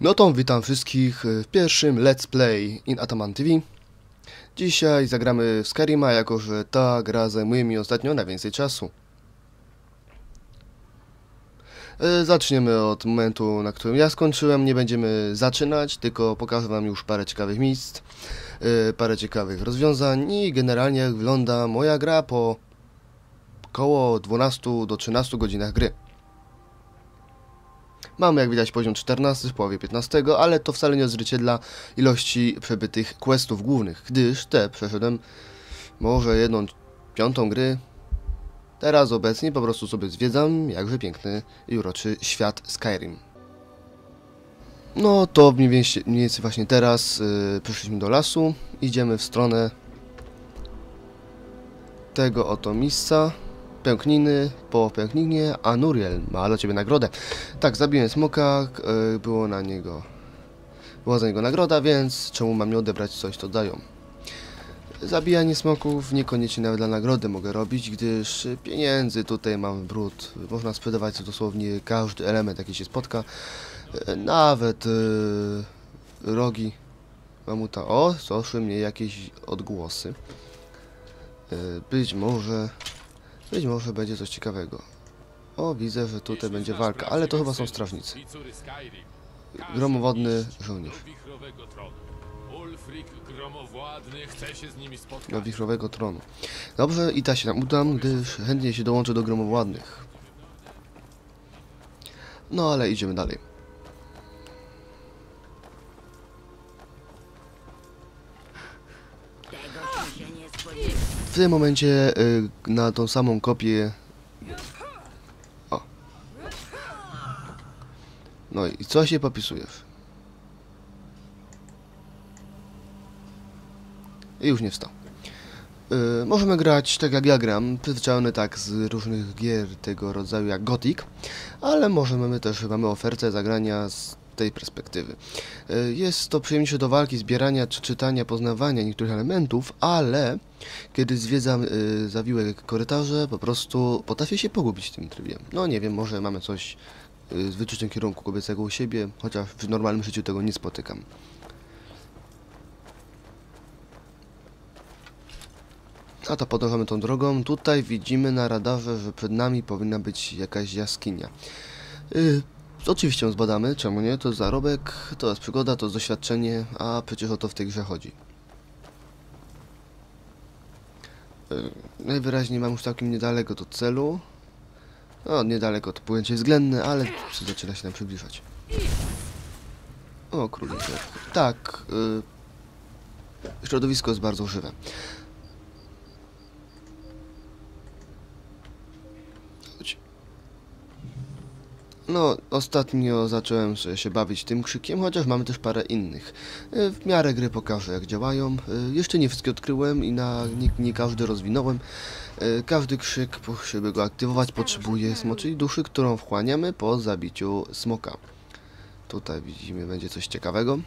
No to witam wszystkich w pierwszym Let's Play in Ataman TV. Dzisiaj zagramy w Skyrima, jako że ta gra zajmuje mi ostatnio najwięcej czasu. E, Zaczniemy od momentu, na którym ja skończyłem. Nie będziemy zaczynać, tylko pokażę wam już parę ciekawych miejsc, e, parę ciekawych rozwiązań i generalnie jak wygląda moja gra po około 12 do 13 godzinach gry. Mamy jak widać poziom 14 w połowie 15, ale to wcale nie odzwierciedla ilości przebytych questów głównych, gdyż te przeszedłem może jedną piątą gry. Teraz obecnie po prostu sobie zwiedzam jakże piękny i uroczy świat Skyrim. No to mniej więcej, mniej więcej właśnie teraz yy, przyszliśmy do lasu, idziemy w stronę tego oto miejsca, pękniny, po pękninie, a Nuriel ma dla ciebie nagrodę. Tak, zabiłem smoka, y, było na niego... Była za niego nagroda, więc czemu mam nie odebrać coś, to dają. Zabijanie smoków niekoniecznie nawet dla nagrody mogę robić, gdyż pieniędzy tutaj mam brud. Można sprzedawać dosłownie każdy element, jaki się spotka. Y, Nawet y, rogi mamuta. O, doszły mnie jakieś odgłosy. Y, Być może... Być może będzie coś ciekawego. O, widzę, że tutaj będzie walka, ale to chyba są strażnicy. Gromowodny żołnierz. Do wichrowego tronu. Dobrze, i ta się tam udam, gdyż chętnie się dołączę do gromowładnych. No, ale idziemy dalej. Tym momencie y, na tą samą kopię... O. No i co się popisujesz? I już nie wstał. Y, możemy grać tak jak ja gram, przyzwyczajony tak z różnych gier tego rodzaju jak Gothic, ale możemy też, mamy ofertę zagrania z tej perspektywy. Y, jest to przyjemniejsze do walki, zbierania czy czytania, poznawania niektórych elementów, ale kiedy zwiedzam y, zawiłe korytarze, po prostu potrafię się pogubić w tym trybie. No nie wiem, może mamy coś y, z wyczuciem kierunku kobiecego u siebie, chociaż w normalnym życiu tego nie spotykam. A to podążamy tą drogą. Tutaj widzimy na radarze, że przed nami powinna być jakaś jaskinia. Oczywiście ją zbadamy, czemu nie? To zarobek, to jest przygoda, to jest doświadczenie, a przecież o to w tej grze chodzi. Y, najwyraźniej mam już całkiem niedaleko do celu. No, niedaleko to pojęcie względne, ale zaczyna się nam przybliżać. O, królik. Tak, y, środowisko jest bardzo żywe. No, ostatnio zacząłem się bawić tym krzykiem, chociaż mamy też parę innych. E, W miarę gry pokażę, jak działają. E, Jeszcze nie wszystkie odkryłem i na nie, nie każdy rozwinąłem. E, Każdy krzyk, żeby go aktywować, potrzebuje smoczej duszy, którą wchłaniamy po zabiciu smoka. Tutaj widzimy, będzie coś ciekawego.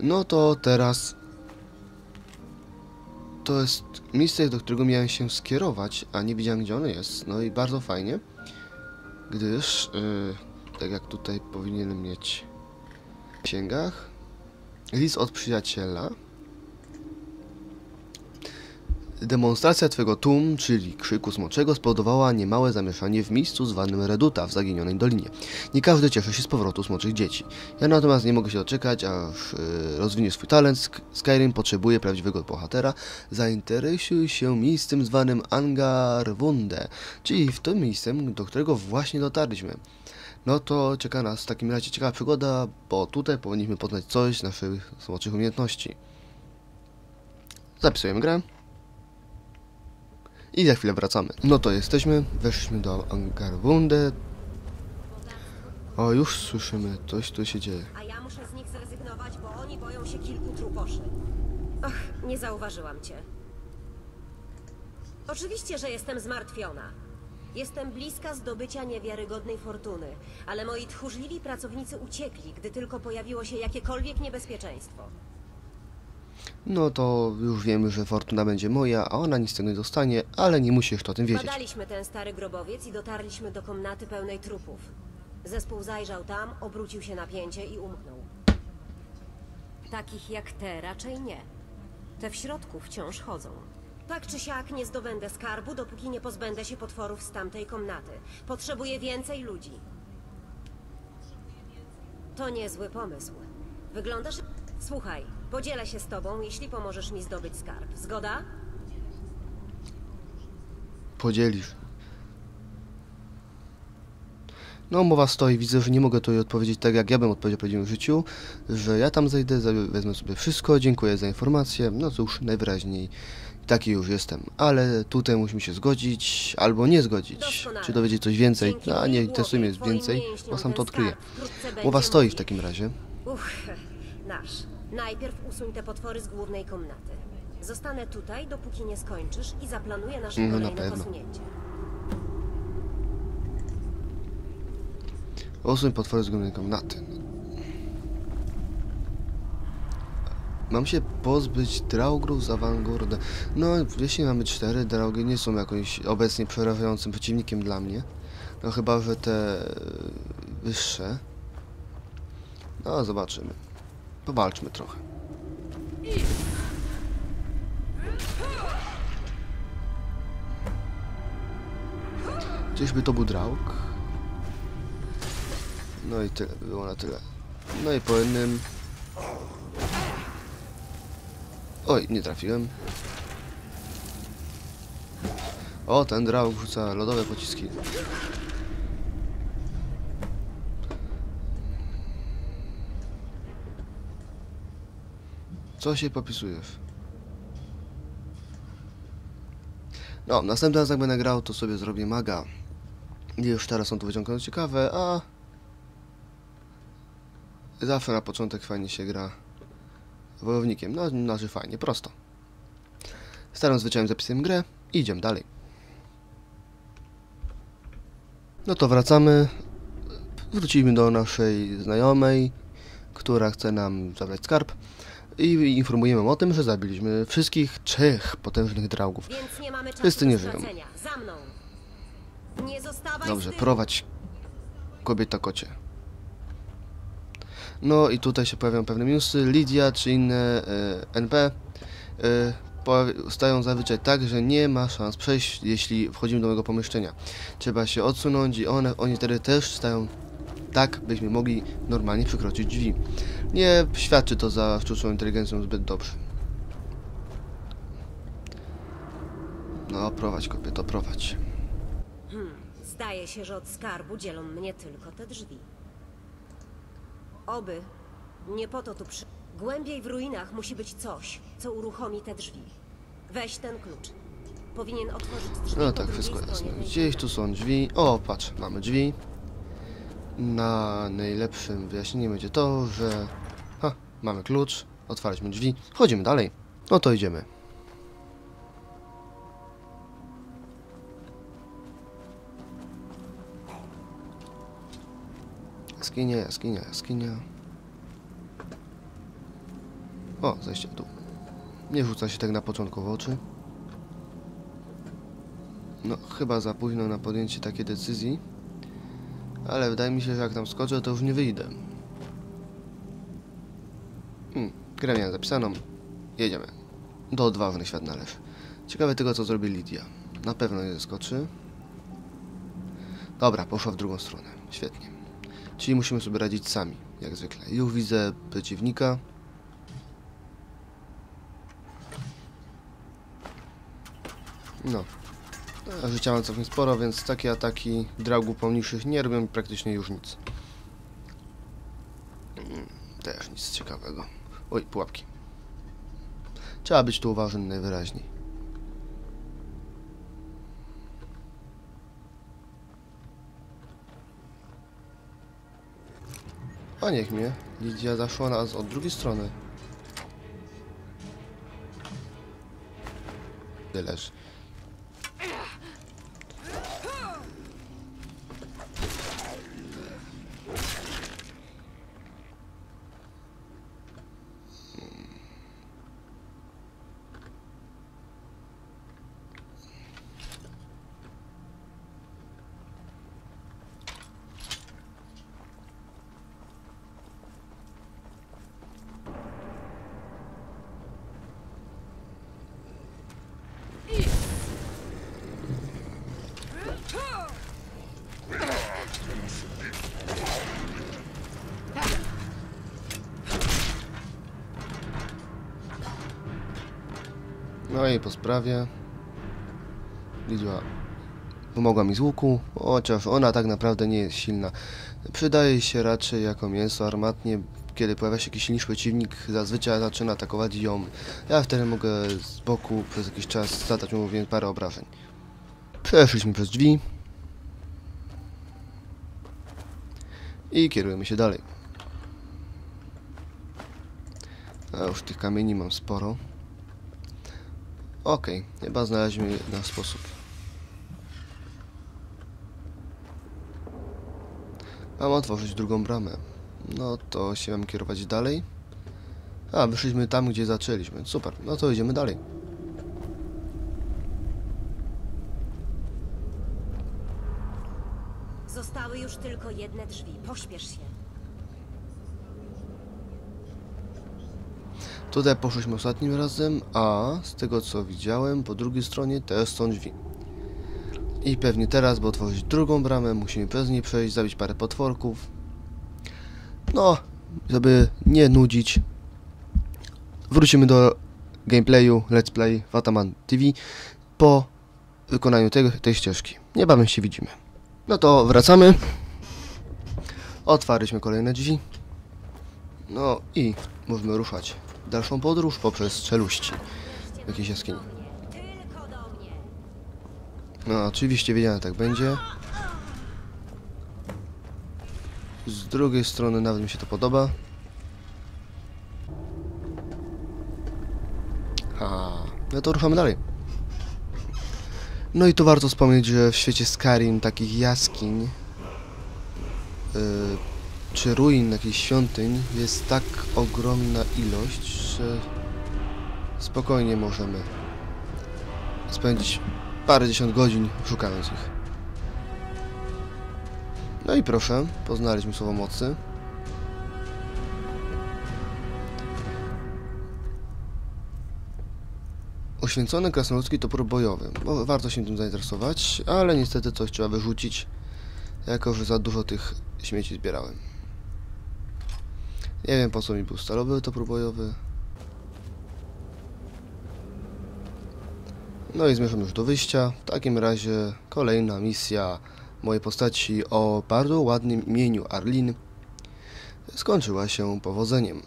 No to teraz to jest miejsce, do którego miałem się skierować, a nie wiedziałem gdzie ono jest. No i bardzo fajnie, gdyż, yy, tak jak tutaj powinienem mieć w księgach, list od przyjaciela. Demonstracja twego tum, czyli krzyku smoczego, spowodowała niemałe zamieszanie w miejscu zwanym Reduta w zaginionej dolinie. Nie każdy cieszy się z powrotu smoczych dzieci. Ja natomiast nie mogę się doczekać, aż yy, rozwinie swój talent. Sk- Skyrim potrzebuje prawdziwego bohatera. Zainteresuj się miejscem zwanym Angarwunde, czyli w tym miejscem, do którego właśnie dotarliśmy. No to czeka nas w takim razie ciekawa przygoda, bo tutaj powinniśmy poznać coś z naszych smoczych umiejętności. Zapisujemy grę. I za chwilę wracamy. No to jesteśmy, weszliśmy do Angarwunde. O, już słyszymy, coś tu się dzieje. A ja muszę z nich zrezygnować, bo oni boją się kilku truposzy. Och, nie zauważyłam cię. Oczywiście, że jestem zmartwiona. Jestem bliska zdobycia niewiarygodnej fortuny, ale moi tchórzliwi pracownicy uciekli, gdy tylko pojawiło się jakiekolwiek niebezpieczeństwo. No to już wiemy, że fortuna będzie moja, a ona nic tego nie dostanie, ale nie musisz to o tym wiedzieć. Badaliśmy ten stary grobowiec i dotarliśmy do komnaty pełnej trupów. Zespół zajrzał tam, obrócił się na pięcie i umknął. Takich jak te raczej nie. Te w środku wciąż chodzą. Tak czy siak nie zdobędę skarbu, dopóki nie pozbędę się potworów z tamtej komnaty. Potrzebuję więcej ludzi. To niezły pomysł. Wyglądasz... Słuchaj, podzielę się z tobą, jeśli pomożesz mi zdobyć skarb. Zgoda? Podzielisz. No, mowa stoi, widzę, że nie mogę tutaj odpowiedzieć tak, jak ja bym odpowiedział w prawdziwym życiu, że ja tam zejdę, wezmę sobie wszystko, dziękuję za informację, no cóż, najwyraźniej taki już jestem, ale tutaj musimy się zgodzić, albo nie zgodzić, Doskonale. czy dowiedzieć coś więcej, Dzięki no, a nie interesuje mnie więcej, bo sam to odkryję. Mowa stoi w takim razie. Uff, nasz. Najpierw usuń te potwory z głównej komnaty. Zostanę tutaj, dopóki nie skończysz i zaplanuję nasze No, na kolejne pewno. posunięcie. Osuń potwory z głównej komnaty. Mam się pozbyć Draugrów z Avangarda. No, jeśli mamy cztery, Draugy nie są jakimś obecnie przerażającym przeciwnikiem dla mnie. No chyba, że te e, wyższe. No, zobaczymy. Powalczmy trochę. Czyżby to był Draug? No i tyle, było na tyle. No i po jednym... Oj, nie trafiłem. O, ten Draug rzuca lodowe pociski. Co się popisujesz? No, następny raz jak będę grał, to sobie zrobię maga. Już teraz są tu wyciągane ciekawe, a... Zawsze na początek fajnie się gra wojownikiem. No, znaczy fajnie, prosto. Starym zwyczajem zapisałem grę i idziemy dalej. No to wracamy. Wrócimy do naszej znajomej, która chce nam zabrać skarb. I informujemy o tym, że zabiliśmy wszystkich trzech potężnych draugów. Wszyscy nie żyją. stracenia. Za mną. Nie zostawaj Dobrze, prowadź kobieta kocie. No i tutaj się pojawiają pewne minusy. Lidia czy inne e, NP e, stają zazwyczaj tak, że nie ma szans przejść, jeśli wchodzimy do mojego pomieszczenia. Trzeba się odsunąć i one, oni wtedy też stają tak, byśmy mogli normalnie przekroczyć drzwi. Nie świadczy to za sztuczną inteligencją zbyt dobrze. No, prowadź kobieto, prowadź. Zdaje się, że od skarbu dzielą mnie tylko te drzwi. Oby. Nie po to tu przy... Głębiej w ruinach musi być coś, co uruchomi te drzwi. Weź ten klucz. Powinien otworzyć drzwi No tak, wszystko jasne. Gdzieś tu są drzwi. O, patrz, mamy drzwi. Na najlepszym wyjaśnieniem będzie to, że... Ha, mamy klucz, otwarliśmy drzwi. Chodzimy dalej. No to idziemy. Jaskinia, jaskinia, jaskinia. O, zejście dół. Nie rzuca się tak na początku w oczy. No, chyba za późno na podjęcie takiej decyzji. Ale wydaje mi się, że jak tam skoczę, to już nie wyjdę. Hmm, grę miałem zapisaną. Jedziemy. Do odważnych świat należy. Ciekawe tego, co zrobi Lidia. Na pewno nie skoczy. Dobra, poszła w drugą stronę. Świetnie. Czyli musimy sobie radzić sami, jak zwykle. Już widzę przeciwnika. No, Życia mam całkiem sporo, więc takie ataki draugów pomniejszych nie robią praktycznie już nic. Mm, Też nic ciekawego. Oj, pułapki. Trzeba być tu uważnym najwyraźniej. A niech mnie. Lidia zaszła nas od drugiej strony. Leży. No i po sprawie. Pomogła mi z łuku, chociaż ona tak naprawdę nie jest silna. Przydaje się raczej jako mięso armatnie, kiedy pojawia się jakiś silniejszy przeciwnik, zazwyczaj zaczyna atakować ją. Ja wtedy mogę z boku przez jakiś czas zadać mu parę obrażeń. Przeszliśmy przez drzwi. I kierujemy się dalej. A już tych kamieni mam sporo. Okej, chyba znaleźliśmy nasz sposób. Mam otworzyć drugą bramę. No to się mam kierować dalej. A, wyszliśmy tam, gdzie zaczęliśmy. Super, no to idziemy dalej. Zostały już tylko jedne drzwi. Pośpiesz się. Tutaj poszliśmy ostatnim razem, a z tego co widziałem, po drugiej stronie też są drzwi. I pewnie teraz, by otworzyć drugą bramę, musimy przez nie przejść, zabić parę potworków. No, żeby nie nudzić, wrócimy do gameplayu Let's Play Wataman TV po wykonaniu tego, tej ścieżki. Niebawem się widzimy. No to wracamy. Otwarliśmy kolejne drzwi. No i możemy ruszać dalszą podróż poprzez czeluści w jakiejś jaskini. No oczywiście wiedziałem, tak będzie. Z drugiej strony nawet mi się to podoba. Ha, no to ruszamy dalej. No i tu warto wspomnieć, że w świecie Skyrim takich jaskiń yy, czy ruin jakichś świątyń jest tak ogromna ilość, że spokojnie możemy spędzić parę dziesiąt godzin szukając ich. No i proszę, poznaliśmy słowo mocy. Oświęcony krasnoludzki topór bojowy. Bo warto się tym zainteresować, ale niestety coś trzeba wyrzucić, jako że za dużo tych śmieci zbierałem. Nie wiem po co mi był stalowy topór bojowy. No i zmierzam już do wyjścia. W takim razie kolejna misja mojej postaci o bardzo ładnym imieniu Arlin skończyła się powodzeniem.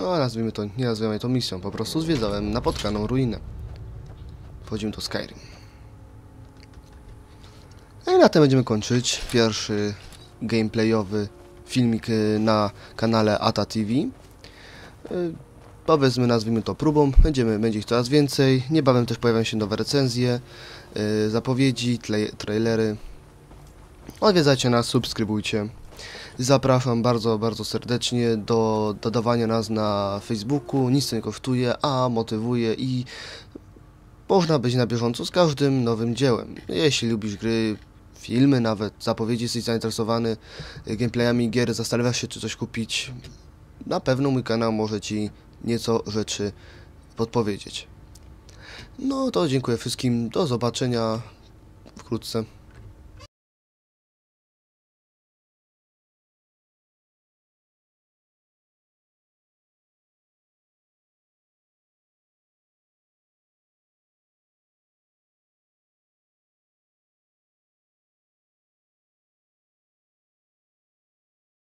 No, nazwijmy to, nie nazwijmy to misją, po prostu zwiedzałem napotkaną ruinę. Wchodzimy do Skyrim. No i na tym będziemy kończyć pierwszy gameplayowy filmik y, na kanale Ata TV. Y, Powiedzmy, nazwijmy to próbą, będziemy, będzie ich coraz więcej. Niebawem też pojawią się nowe recenzje, y, zapowiedzi, trailery. Odwiedzajcie nas, subskrybujcie. Zapraszam bardzo, bardzo serdecznie do dodawania nas na Facebooku. Nic nie kosztuje, a motywuje i można być na bieżąco z każdym nowym dziełem. Jeśli lubisz gry, filmy nawet, zapowiedzi, jesteś zainteresowany y, gameplayami gier, zastanawiasz się czy coś kupić, na pewno mój kanał może Ci nieco rzeczy podpowiedzieć. No to dziękuję wszystkim, do zobaczenia wkrótce.